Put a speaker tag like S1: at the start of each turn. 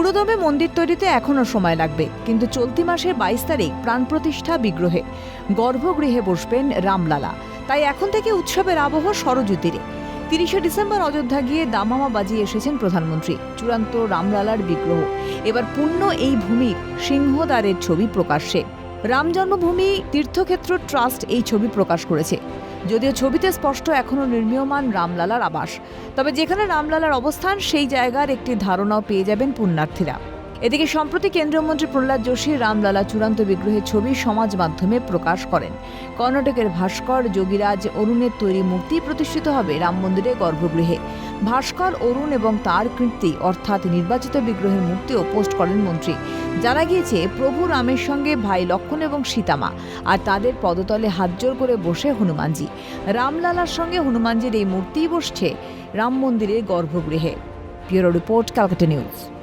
S1: পুরোদমে মন্দির তৈরিতে এখনও সময় লাগবে, কিন্তু চলতি মাসের বাইশ তারিখ প্রাণ প্রতিষ্ঠা বিগ্রহে। গর্ভগৃহে বসবেন রামলালা। তাই এখন থেকে উৎসবের আবহ সরজুতিরে তিরিশে ডিসেম্বর অযোধ্যা গিয়ে দামামা বাজিয়ে এসেছেন প্রধানমন্ত্রী, চূড়ান্ত রামলালার বিগ্রহ। এবার পূর্ণ এই ভূমির সিংহদ্বারের ছবি প্রকাশ্যে। রাম জন্মভূমি তীর্থক্ষেত্র ট্রাস্ট এই ছবি প্রকাশ করেছে। যদিও ছবিতে স্পষ্ট এখনও নির্মীয়মান রামলালার আবাস। তবে যেখানে রামলালার অবস্থান, সেই জায়গার একটি ধারণাও পেয়ে যাবেন পুণ্যার্থীরা। এদিকে সম্প্রতি কেন্দ্রীয় মন্ত্রী প্রহ্লাদ যোশী রামলালা চূড়ান্ত বিগ্রহের ছবি সমাজ মাধ্যমে প্রকাশ করেন। কর্ণাটকের ভাস্কর যোগীরাজ অরুণের তৈরি মূর্তি প্রতিষ্ঠিত হবে রাম মন্দিরে গর্ভগৃহে। ভাস্কর, অরুণ এবং তার কীর্তি অর্থাৎ নির্বাচিত বিগ্রহের মূর্তিও পোস্ট করেন মন্ত্রী। জানা গিয়েছে, প্রভু রামের সঙ্গে ভাই লক্ষণ এবং সীতামা আর তাদের পদতলে হাত জোর করে বসে হনুমানজি। রামলালার সঙ্গে হনুমানজির এই মূর্তিই বসছে রাম মন্দিরের গর্ভগৃহে। Bureau report, Calcutta news.